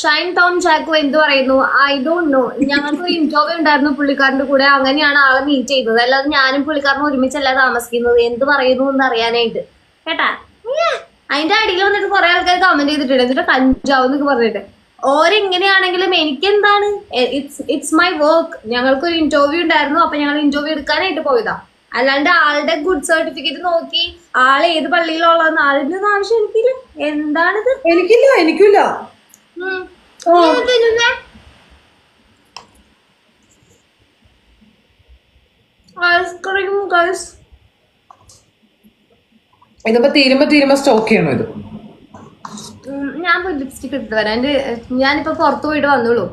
ഷൈൻ ടോം ചാക്കോ എന്ത് പറയുന്നു? I don't know ഞങ്ങൾക്ക് ഒരു ഇന്റർവ്യൂ ഉണ്ടായിരുന്നു പുള്ളിക്കാരന്റെ കൂടെ. അങ്ങനെയാണ് ആളെ മീറ്റ് ചെയ്തത്. അല്ലാതെ ഞാനും പുള്ളിക്കാരനും ഒരുമിച്ചല്ല താമസിക്കുന്നത്. എന്ത് പറയുന്നു എന്ന് അറിയാനായിട്ട്. കേട്ടാ. അതിന്റെ അടിയിൽ വന്നിട്ട് കുറെ ആൾക്കാർ കമന്റ് ചെയ്തിട്ടുണ്ട്. എന്നിട്ട് കഞ്ചാവ് എന്നൊക്കെ പറഞ്ഞിട്ട്. ഓരെങ്ങനെയാണെങ്കിലും എനിക്കെന്താണ്? ഇറ്റ്സ് ഇറ്റ്സ് മൈ വർക്ക് ഞങ്ങൾക്ക് ഒരു ഇന്റർവ്യൂ ഉണ്ടായിരുന്നു. അപ്പൊ ഞങ്ങൾ ഇന്റർവ്യൂ എടുക്കാനായിട്ട് പോയതാ. അല്ലാണ്ട് ആളുടെ ഗുഡ് സർട്ടിഫിക്കറ്റ് നോക്കി ആൾ ഏത് പള്ളിയിലുള്ളതെന്ന് ആളിന്റെ ഒന്നും ആവശ്യം എനിക്കില്ല എന്താണിത് എനിക്കില്ല എനിക്കില്ല. ഐസ്ക്രീം ഗൈസ് ഇതിപ്പോ തീരുമ്പോ തീരുമ്പോ സ്റ്റോക്ക് ചെയ്യണോ ഇത്? ഞാൻ പോയി ലിപ്സ്റ്റിക് ഇട്ടിട്ട് വരാം എന്റെ ഞാനിപ്പോ പുറത്ത് പോയിട്ട് വന്നോളൂ.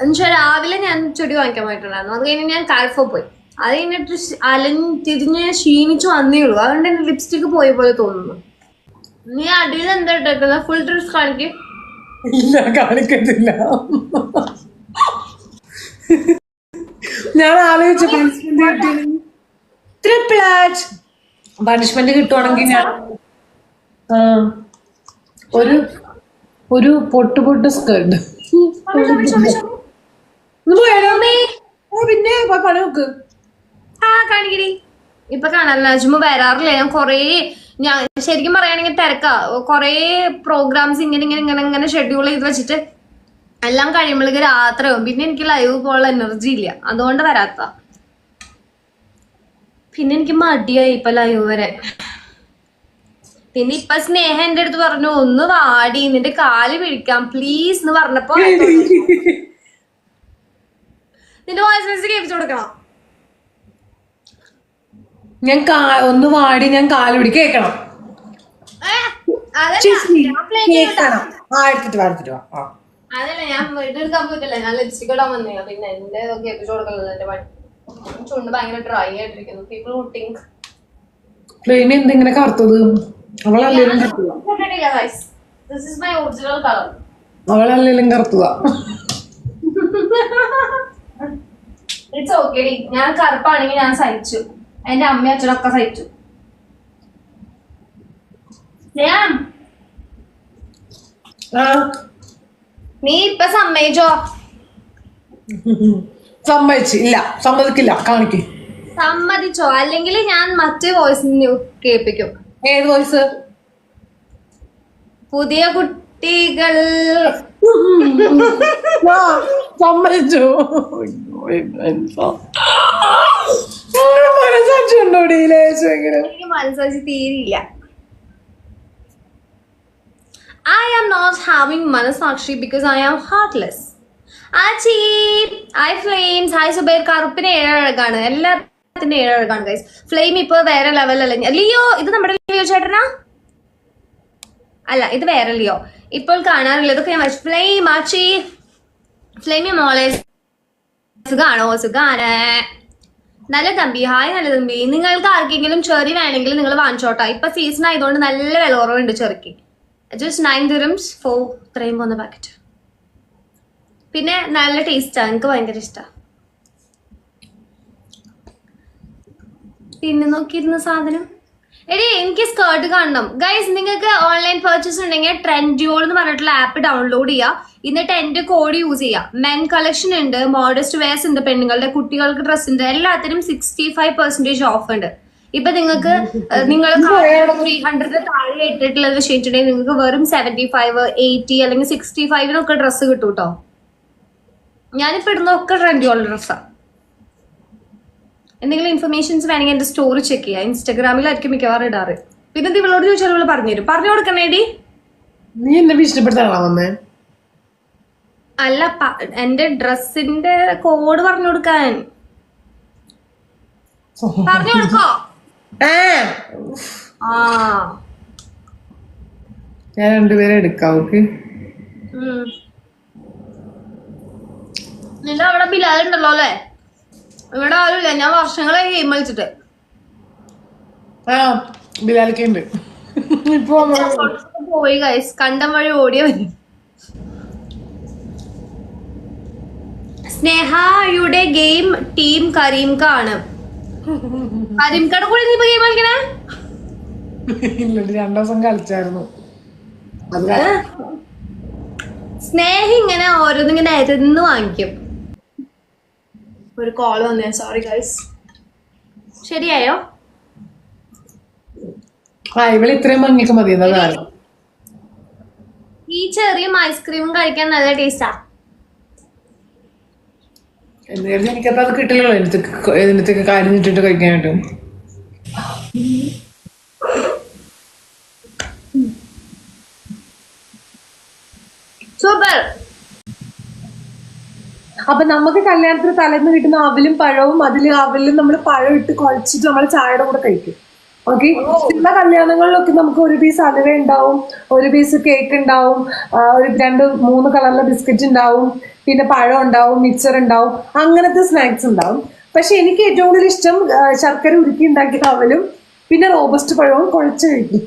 എന്നുവെച്ചാൽ രാവിലെ ഞാൻ ചെടി വാങ്ങിക്കാൻ പോയിട്ടുണ്ടായിരുന്നു. അത് കഴിഞ്ഞ് ഞാൻ കാൽഫോ പോയി. അത് കഴിഞ്ഞിട്ട് അലഞ്ഞ് തിരിഞ്ഞ് ക്ഷീണിച്ച് വന്നേ ഉള്ളൂ. അതുകൊണ്ട് എന്റെ ലിപ്സ്റ്റിക് പോയ പോലെ തോന്നുന്നു. നീ അടിയിൽ എന്താ ഇട്ടേക്കുന്നത് ഫുൾ ഡ്രസ് കാണിക്കും. ഇല്ല കാണിക്കത്തില്ല. ഞാൻ ആലോചിച്ചു പണിഷ്മെന്റ് ആച്ച് പണിഷ്മെന്റ് കിട്ടുവാണെങ്കിൽ ഞാൻ ഒരു ഒരു പൊട്ട് പൊട്ട് സ്കേർട്ട് പിന്നെ പണി നോക്ക്. ആ കാണിക്കടി. ഇപ്പൊ കാണാനില്ല ചുമ്മാ വരാറില്ല. ഞാൻ കൊറേ ഞാൻ ശരിക്കും പറയുകയാണെങ്കിൽ തിരക്കാ. കൊറേ പ്രോഗ്രാംസ് ഇങ്ങനെ ഇങ്ങനെ ഇങ്ങനെ ഇങ്ങനെ ഷെഡ്യൂൾ ചെയ്ത് വെച്ചിട്ട് എല്ലാം കഴിയുമ്പോഴേക്ക് രാത്രിയാവും. പിന്നെ എനിക്ക് ലൈവ് പോകാനുള്ള എനർജി ഇല്ല. അതുകൊണ്ട് വരാത്ത. പിന്നെ എനിക്ക് മടിയായി ഇപ്പൊ ലൈവ് വരെ. പിന്നെ ഇപ്പൊ സ്നേഹ എന്റെ അടുത്ത് പറഞ്ഞു ഒന്ന് വാടി നിന്റെ കാൽ പിടിക്കാം പ്ലീസ് എന്ന് പറഞ്ഞപ്പോ നിന്റെ വോയിസ് മെസ്സേജ് കേൾപ്പിച്ചു കൊടുക്കണം. ഞാൻ ഒന്ന് വാടി ഞാൻ കാലുപിടി കേക്കണം. കേക്കണം ആ എടുത്തിട്ട് വാ എടുത്തിട്ട് വാ. ആ. അതല്ല ഞാൻ വീട്ടിൽ എടുക്കാൻ പോയിട്ടില്ല ഞാൻ ലിപ്സ്റ്റിക് ഇടാൻ പിന്നെ എന്റെ കേൾപ്പിച്ചു കൊടുക്കുന്നത് എന്റെ ചുണ്ട് ഭയങ്കര ഡ്രൈ ആയിട്ടിരിക്കുന്നു പീപ്പിൾ തിങ്ക് ഫ്ലെയിം എന്തിങ്ങനെ കറുത്തത്? അവളല്ലേലും അവളല്ലേലും കറുത്തതാ. ഇറ്റ്സ് ഓക്കെ ഞാൻ കറുപ്പാണെങ്കിൽ ഞാൻ സഹിച്ചു. എന്റെ അമ്മയും അച്ഛനൊക്കെ സഹിച്ചു. ഞാൻ നീ ഇപ്പൊ സമ്മതിച്ചോ? സമ്മതിച്ച്. ഇല്ല സമ്മതിക്കില്ല. കാണിക്ക്. സമ്മതിച്ചോ? അല്ലെങ്കിൽ ഞാൻ മറ്റേ വോയിസ് കേൾപ്പിക്കും. ഏത് വോയിസ് പുതിയ കുട്ടികൾ. സമ്മതിച്ചു. എനിക്ക് മനസ്സാക്ഷി തീരില്ല. ഐ ആം നോട്ട് ഹാവിംഗ് മനസാക്ഷി ബിക്കോസ് ഐ ആം ഹാർട്ട്ലെസ് ആച്ചി ഐ ഫ്ലെയിംസ് ഹായ് സുബൈർ കറുപ്പിന് ഏഴഴകാണ്. എല്ലാത്തിന്റെ ഏഴഴകാണ് ഗൈസ് ഫ്ലെയിം ഇപ്പൊ വേറെ ലെവലല്ല ലിയോ ഇത് നമ്മുടെ ലിയോ ചേട്ടനാ? അല്ല ഇത് വേറെ ലിയോ. ഇപ്പോൾ കാണാറില്ല ഇതൊക്കെ ഞാൻ ഫ്ലെയിം ആച്ചി. ഫ്ലെയിമി മോളെ സുഖാണോ? സുഖാണ്. നല്ല തമ്പി ഹായ് നല്ല തമ്പി. നിങ്ങൾക്ക് ആർക്കെങ്കിലും ചെറി വേണമെങ്കിൽ നിങ്ങൾ വാങ്ങിച്ചോട്ടോ ഇപ്പൊ സീസൺ ആയതുകൊണ്ട് നല്ല വില കുറവുണ്ട് ചെറിക്ക്. ജസ്റ്റ് നയൻ ദിറംസ് ഫോർ ഇത്രയും പോകുന്ന പാക്കറ്റ് പിന്നെ നല്ല ടേസ്റ്റാണ് എനിക്ക് ഭയങ്കര ഇഷ്ടമാണ് പിന്നെ നോക്കിയിരുന്ന സാധനം. എടി എനിക്ക് സ്കേർട്ട് കാണണം. ഗൈസ് നിങ്ങൾക്ക് ഓൺലൈൻ പർച്ചേസ് ഉണ്ടെങ്കിൽ ട്രെൻഡിയോൾ എന്ന് പറഞ്ഞിട്ടുള്ള ആപ്പ് ഡൗൺലോഡ് ചെയ്യുക എന്നിട്ട് എന്റെ കോഡ് യൂസ് ചെയ്യുക മെൻ കളക്ഷൻ ഉണ്ട് മോഡസ്റ്റ് വെയർസ് ഉണ്ട് പെണ്ണുങ്ങളുടെ കുട്ടികൾക്ക് ഡ്രസ് ഉണ്ട്. എല്ലാത്തിനും സിക്സ്റ്റി ഫൈവ് പെർസെന്റേജ് ഓഫ് ഉണ്ട്. ഇപ്പൊ നിങ്ങൾക്ക് നിങ്ങൾ ത്രീ ഹൺഡ്രഡ് താഴെ ഇട്ടിട്ടുള്ളത് വെച്ചിട്ടുണ്ടെങ്കിൽ നിങ്ങൾക്ക് വെറും സെവന്റി ഫൈവ് എയ്റ്റി അല്ലെങ്കിൽ സിക്സ്റ്റി ഫൈവിനൊക്കെ ഡ്രസ്സ് കിട്ടും കേട്ടോ ഞാനിപ്പോ ഇടുന്നൊക്കെ ട്രെൻഡിയോൾ ഡ്രസ്സാണ് എന്തെങ്കിലും ഇൻഫർമേഷൻസ് വേണമെങ്കിൽ എന്റെ സ്റ്റോറി ചെക്ക് ചെയ്യുക ഇൻസ്റ്റാഗ്രാമിലായിരിക്കും മിക്കവാറും ഇടാറ്. പിന്നെ ഇവളോട് ചോദിച്ചാൽ ഇവൾ പറഞ്ഞുതരും പറഞ്ഞു കൊടുക്കണേടി നീ എന്നെ ഭീഷണിപ്പെടുത്താണോ വന്നേ? അല്ല എന്റെ ഡ്രസ്സിന്റെ കോഡ് പറഞ്ഞു കൊടുക്കാൻ. പറഞ്ഞു കൊടുക്കോ? ഞാൻ രണ്ടുപേരെ എടുക്കാം ഓക്കെ. നിന്റെ അവിടെ ബിലാലുണ്ടല്ലോ അല്ലേ? ഇവിടെ ആരുമില്ല. ഞാൻ വർഷങ്ങളായി ഗെയിം കളിച്ചിട്ട്. ആ ബിലാലൊക്കെ ഉണ്ട്. ഇപ്പൊ. പോയി ഗൈസ് കണ്ടം വഴി ഓടിയ വരും സ്നേഹയുടെ ഗെയിം ടീം കരീംക ആണ് കരീംകയുടെ കൂടെ നീ ഗെയിം കളിക്കണേ? രണ്ടു ദിവസം കളിച്ചായിരുന്നു. സ്നേഹ ഇങ്ങനെ ഓരോന്നിങ്ങനെ അരുന്ന് വാങ്ങിക്കും. ഒരു കോൾ വന്നേ. സോറി ഗൈസ് ശരിയായോ? ആ ഇത്രയും മതി ഈ ചെറിയും ഐസ്ക്രീമും കഴിക്കാൻ നല്ല ടേസ്റ്റാ എന്തായാലും എനിക്കപ്പോ അത് കിട്ടില്ലല്ലോ. കാര്യം ഇട്ടിട്ട് കഴിക്കാനായിട്ട്. സൂപ്പർ അപ്പൊ നമുക്ക് കല്യാണത്തിന് തലേന്ന് കിട്ടുന്ന അവലും പഴവും അതിൽ അവലും നമ്മൾ പഴം ഇട്ട് കുഴച്ചിട്ട് നമ്മൾ ചായയുടെ കൂടെ കഴിക്കും. ഓക്കെ ചില കല്യാണങ്ങളിലൊക്കെ നമുക്ക് ഒരു പീസ് അലുവ ഉണ്ടാവും ഒരു പീസ് കേക്ക് ഉണ്ടാവും ഒരു രണ്ട് മൂന്ന് കളറിലെ ബിസ്ക്കറ്റ് ഉണ്ടാവും പിന്നെ പഴം ഉണ്ടാവും മിക്സർ ഉണ്ടാവും അങ്ങനത്തെ സ്നാക്സ് ഉണ്ടാവും. പക്ഷെ എനിക്ക് ഏറ്റവും കൂടുതൽ ഇഷ്ടം ശർക്കര ഉരുക്കി ഉണ്ടാക്കിയ അവലും പിന്നെ റോബസ്റ്റ് പഴവും കുഴച്ച് കഴിക്കും.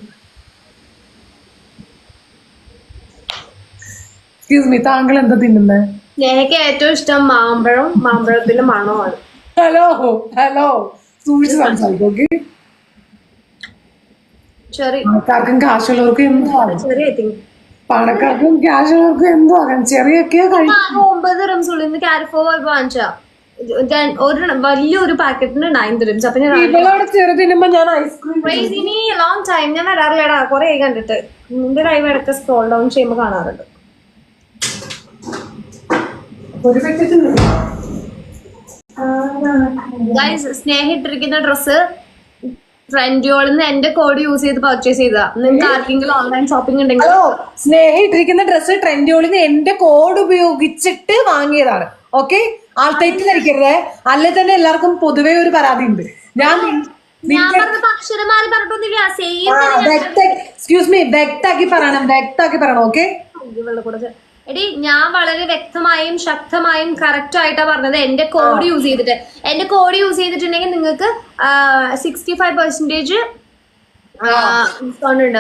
എക്സ്ക്യൂസ് മീ താങ്കൾ എന്താ തിന്നുന്നത് സ്നേഹയ്ക്ക് ഏറ്റവും ഇഷ്ടം മാമ്പഴം മാമ്പഴത്തിന്റെ മണമാണ്. ഹലോ ഹലോ സൂക്ഷിച്ച് സംസാരിക്കും. ഓക്കെ പണക്കാർക്കും കാശുള്ളവർക്കും എന്തും പണക്കാർക്കും കാശുള്ളവർക്കും എന്തോ ആകാം ചെറിയൊക്കെ കഴിക്കും ഒമ്പത് റിംസ് ഉള്ളിന്ന് നിന്ന് കാരിഫോ വാങ്ങിച്ചാ. ഒരു വലിയൊരു പാക്കറ്റിന് നയൻ അപ്പൊ ഞാൻ ഇവളോട് ചെറു തിന്നുമ്പോ ഞാൻ ഐസ്ക്രീം ലോങ് ടൈം ഞാൻ വരാറില്ലടാ. കൊറേ കണ്ടിട്ട്. നിന്റെ ലൈവ് ഇടയ്ക്ക് സ്ക്രോൾ ഡൗൺ ചെയ്യുമ്പോൾ കാണാറുണ്ട്. ഗൈസ് ഡ്രസ് ഡ്രസ്സ് ട്രെൻഡിയോളിൽ നിന്ന് എന്റെ കോഡ് യൂസ് ചെയ്ത് പർച്ചേസ് ചെയ്താ. നിങ്ങൾക്ക് ആർക്കെങ്കിലും ഓൺലൈൻ ഷോപ്പിംഗ് ഉണ്ടെങ്കിൽ. സ്നേഹിട്ടിരിക്കുന്ന ഡ്രസ് ട്രെൻഡിയോളിൽ നിന്ന് എന്റെ കോഡ് ഉപയോഗിച്ചിട്ട് വാങ്ങിയതാണ്. ഓക്കെ ആൾ തെറ്റിദ്ധരിക്കരുത്. അല്ലെ തന്നെ എല്ലാവർക്കും പൊതുവേ ഒരു പരാതി ഉണ്ട്. ഞാൻ എക്സ്ക്യൂസ് മീ വ്യക്താക്കി പറയണം. വ്യക്താക്കി പറയണം ഓക്കെ എടി ഞാൻ വളരെ വ്യക്തമായും ശക്തമായും കറക്റ്റ് ആയിട്ടാ പറഞ്ഞത്. എന്റെ കോഡ് യൂസ് ചെയ്തിട്ട്. എന്റെ കോഡ് യൂസ് ചെയ്തിട്ടുണ്ടെങ്കിൽ നിങ്ങൾക്ക് സിക്സ്റ്റി ഫൈവ് പെർസെന്റേജ് ഡിസ്കൗണ്ട് ഉണ്ട്.